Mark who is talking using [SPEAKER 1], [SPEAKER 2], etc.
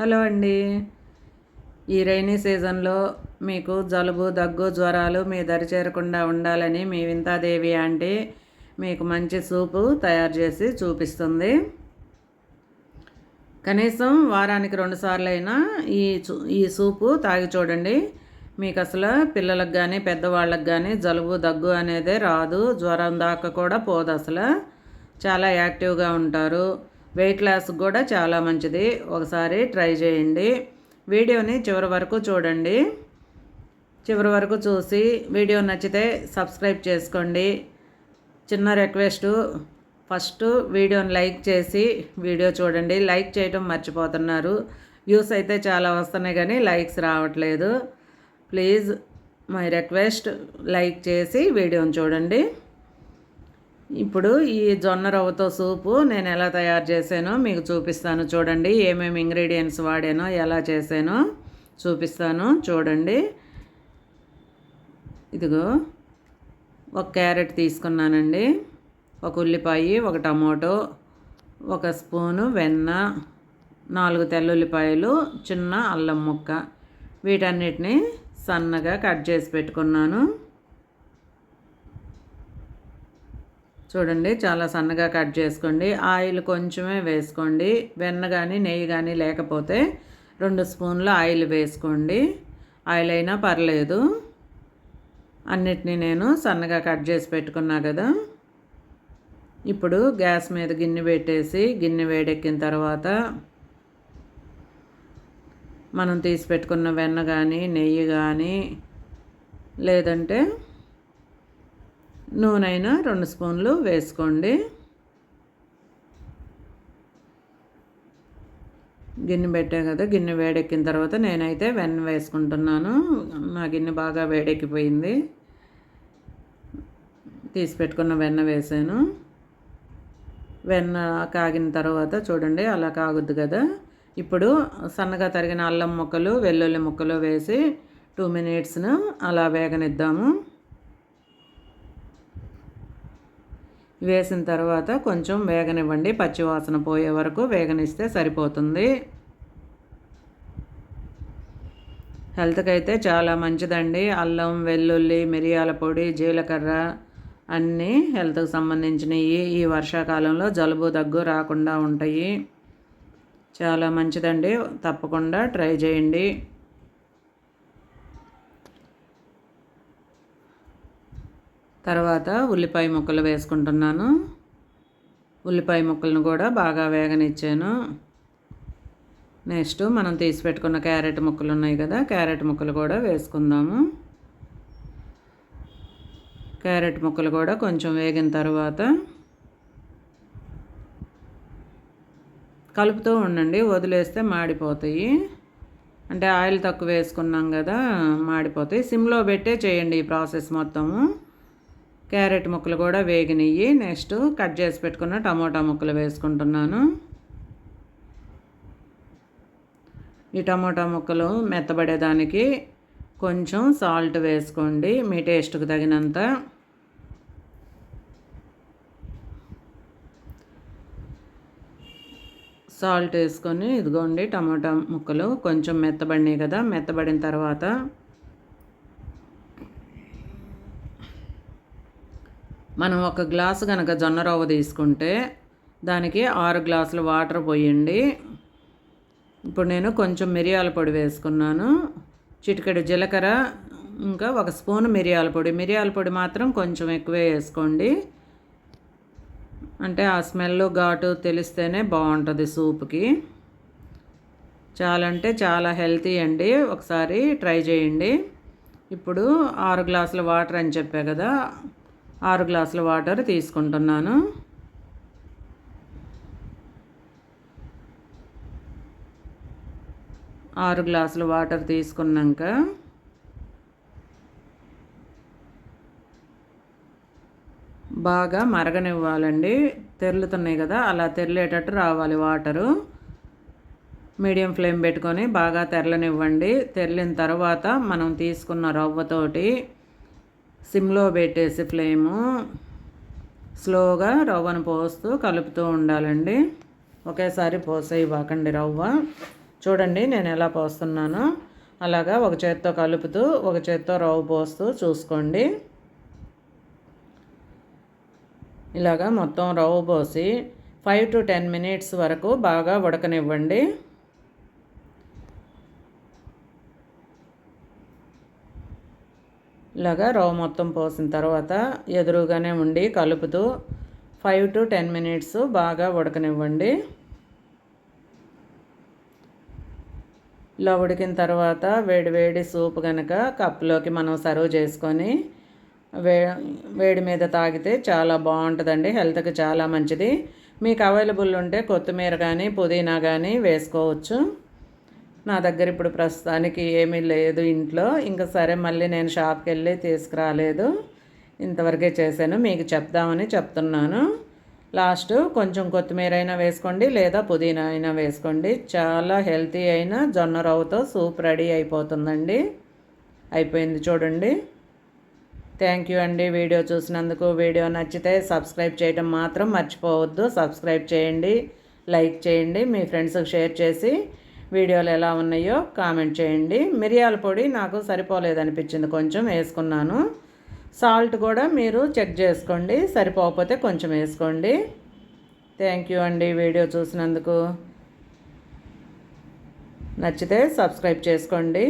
[SPEAKER 1] Hello అండి. ఈ rainy సీజన్లో మీకు జలుబు దగ్గు జ్వరాలు మీ దరి చేరకుండా ఉండాలని మీ వింతాదేవి ఆంటీ మీకు మంచి సూపు తయారు చేసి చూపిస్తుంది. కనీసం వారానికి రెండు సార్లు అయినా ఈ ఈ సూపు తాగి చూడండి. మీకు అసలు పిల్లలకు కానీ పెద్దవాళ్ళకి కానీ జలుబు దగ్గు అనేది రాదు. జ్వరం దాకా కూడా పోదు అసలు. చాలా యాక్టివ్గా ఉంటారు. వెయిట్ లాస్ కూడా చాలా మంచిది. ఒకసారి ట్రై చేయండి. వీడియోని చివరి వరకు చూడండి. చివరి వరకు చూసి వీడియో నచ్చితే సబ్స్క్రైబ్ చేసుకోండి. చిన్న రిక్వెస్ట్ ఫస్ట్ వీడియోని లైక్ చేసి వీడియో చూడండి. లైక్ చేయటం మర్చిపోతున్నారు. వ్యూస్ అయితే చాలా వస్తున్నాయి కానీ లైక్స్ రావట్లేదు. ప్లీజ్ మై రిక్వెస్ట్ లైక్ చేసి వీడియోని చూడండి. ఇప్పుడు ఈ జొన్న రవ్వతో సూపు నేను ఎలా తయారు చేశానో మీకు చూపిస్తాను. చూడండి ఏమేమి ఇంగ్రీడియంట్స్ వాడానో ఎలా చేశానో చూపిస్తాను. చూడండి. ఇదిగో ఒక క్యారెట్ తీసుకున్నానండి. ఒక ఉల్లిపాయ ఒక టమాటో ఒక స్పూను వెన్న నాలుగు తెల్లుల్లిపాయలు చిన్న అల్లం ముక్క. వీటన్నిటిని సన్నగా కట్ చేసి పెట్టుకున్నాను. చూడండి చాలా సన్నగా కట్ చేసుకోండి. ఆయిల్ కొంచెమే వేసుకోండి. వెన్న కానీ నెయ్యి కానీ లేకపోతే రెండు స్పూన్ల ఆయిల్ వేసుకోండి. ఆయిల్ అయినా పర్లేదు. అన్నిటినీ నేను సన్నగా కట్ చేసి పెట్టుకున్నా కదా. ఇప్పుడు గ్యాస్ మీద గిన్నె పెట్టేసి గిన్నె వేడెక్కిన తర్వాత మనం తీసి పెట్టుకున్న వెన్న కానీ నెయ్యి కానీ లేదంటే నూనె రెండు స్పూన్లు వేసుకోండి. గిన్నె పెట్టా కదా గిన్నె వేడెక్కిన తర్వాత నేనైతే వెన్న వేసుకుంటున్నాను. నా గిన్నె బాగా వేడెక్కిపోయింది. తీసి పెట్టుకున్న వెన్న వేసాను. వెన్న కాగిన తర్వాత చూడండి అలా కాగుద్ది కదా. ఇప్పుడు సన్నగా తరిగిన అల్లం ముక్కలు వెల్లుల్లి ముక్కలు వేసి టూ మినిట్స్ను అలా వేగనిద్దాము. వేసిన తర్వాత కొంచెం వేగనివ్వండి. పచ్చివాసన పోయే వరకు వేగనిస్తే సరిపోతుంది. హెల్త్కి అయితే చాలా మంచిదండి. అల్లం వెల్లుల్లి మిరియాల పొడి జీలకర్ర అన్నీ హెల్త్కి సంబంధించినవి ఈ వర్షాకాలంలో జలుబు దగ్గు రాకుండా ఉంటాయి. చాలా మంచిదండి. తప్పకుండా ట్రై చేయండి. తర్వాత ఉల్లిపాయ ముక్కలు వేసుకుంటున్నాను. ఉల్లిపాయ ముక్కలను కూడా బాగా వేగనిచ్చాను. నెక్స్ట్ మనం తీసి పెట్టుకున్న క్యారెట్ ముక్కలు ఉన్నాయి కదా క్యారెట్ ముక్కలు కూడా వేసుకుందాము. క్యారెట్ ముక్కలు కూడా కొంచెం వేగిన తర్వాత కలుపుతూ ఉండండి వదిలేస్తే మాడిపోతాయి. అంటే ఆయిల్ తక్కువ వేసుకున్నాం కదా మాడిపోతాయి. సిమ్లో పెట్టే చేయండి ఈ ప్రాసెస్ మొత్తము. క్యారెట్ ముక్కలు కూడా వేగినవి నెక్స్ట్ కట్ చేసి పెట్టుకున్న టమోటా ముక్కలు వేసుకుంటున్నాను. ఈ టమోటా ముక్కలు మెత్తబడేదానికి కొంచెం సాల్ట్ వేసుకోండి మీ టేస్ట్కి తగినంత. సాల్ట్ వేసుకొని ఇదిగోండి టమాటా ముక్కలు కొంచెం మెత్తబడినాయి కదా మెత్తబడిన తర్వాత మనం ఒక గ్లాసు కనుక జొన్న రవ్వ తీసుకుంటే దానికి ఆరు గ్లాసులు వాటర్ పోయండి. ఇప్పుడు నేను కొంచెం మిరియాల పొడి వేసుకున్నాను. చిటికెడు జీలకర్ర ఇంకా ఒక స్పూన్ మిరియాల పొడి. మిరియాల పొడి మాత్రం కొంచెం ఎక్కువే వేసుకోండి. అంటే ఆ స్మెల్ ఘాటు తెలిస్తేనే బాగుంటుంది సూప్కి. చాలా అంటే చాలా హెల్తీ అండి. ఒకసారి ట్రై చేయండి. ఇప్పుడు ఆరు గ్లాసుల వాటర్ అని చెప్పా కదా ఆరు గ్లాసుల వాటర్ తీసుకుంటున్నాను. ఆరు గ్లాసుల వాటర్ తీసుకున్నాక బాగా మరగనివ్వాలండి. తెరులుతున్నాయి కదా అలా తెరలేటట్టు రావాలి వాటరు. మీడియం ఫ్లేమ్ పెట్టుకొని బాగా తెరలనివ్వండి. తెరలిన తర్వాత మనం తీసుకున్న రవ్వతోటి సిమ్లో పెట్టేసి ఫ్లేము స్లోగా రవ్వను పోస్తూ కలుపుతూ ఉండాలండి. ఒకేసారి పోసేయి ఇవ్వకండి రవ్వ. చూడండి నేను ఎలా పోస్తున్నానో. అలాగా ఒక చేత్తో కలుపుతూ ఒక చేత్తో రవ్వ పోస్తూ చూసుకోండి. ఇలాగా మొత్తం రవ్వ పోసి ఫైవ్ టు టెన్ మినిట్స్ వరకు బాగా ఉడకనివ్వండి. ఇలాగా రవ్వ మొత్తం పోసిన తర్వాత ఎదురుగానే ఉండి కలుపుతూ ఫైవ్ టు టెన్ మినిట్స్ బాగా ఉడకనివ్వండి. ఇలా ఉడికిన తర్వాత వేడి వేడి సూప్ కనుక కప్లోకి మనం సర్వ్ చేసుకొని వే వేడి మీద తాగితే చాలా బాగుంటుందండి హెల్త్కి చాలా మంచిది. మీకు అవైలబుల్ ఉంటే కొత్తిమీర కానీ పుదీనా కానీ వేసుకోవచ్చు. నా దగ్గర ఇప్పుడు ప్రస్తుతానికి ఏమీ లేదు ఇంట్లో. ఇంకా సరే మళ్ళీ నేను షాప్కి వెళ్ళి తీసుకురాలేదు. ఇంతవరకే చేశాను. మీకు చెప్దామని చెప్తున్నాను. లాస్ట్ కొంచెం కొత్తిమీర అయినా వేసుకోండి లేదా పుదీనా అయినా వేసుకోండి. చాలా హెల్తీ అయిన జొన్న రవ్వతో సూప్ రెడీ అయిపోతుందండి. అయిపోయింది చూడండి. థ్యాంక్ యూ అండి వీడియో చూసినందుకు. వీడియో నచ్చితే సబ్స్క్రైబ్ చేయడం మాత్రం మర్చిపోవద్దు. సబ్స్క్రైబ్ చేయండి లైక్ చేయండి మీ ఫ్రెండ్స్కి షేర్ చేసి వీడియోలు ఎలా ఉన్నాయో కామెంట్ చేయండి. మిరియాల పొడి నాకు సరిపోలేదనిపించింది కొంచెం వేసుకున్నాను. సాల్ట్ కూడా మీరు చెక్ చేసుకోండి సరిపోకపోతే కొంచెం వేసుకోండి. థ్యాంక్ యూ అండి వీడియో చూసినందుకు. నచ్చితే సబ్స్క్రైబ్ చేసుకోండి.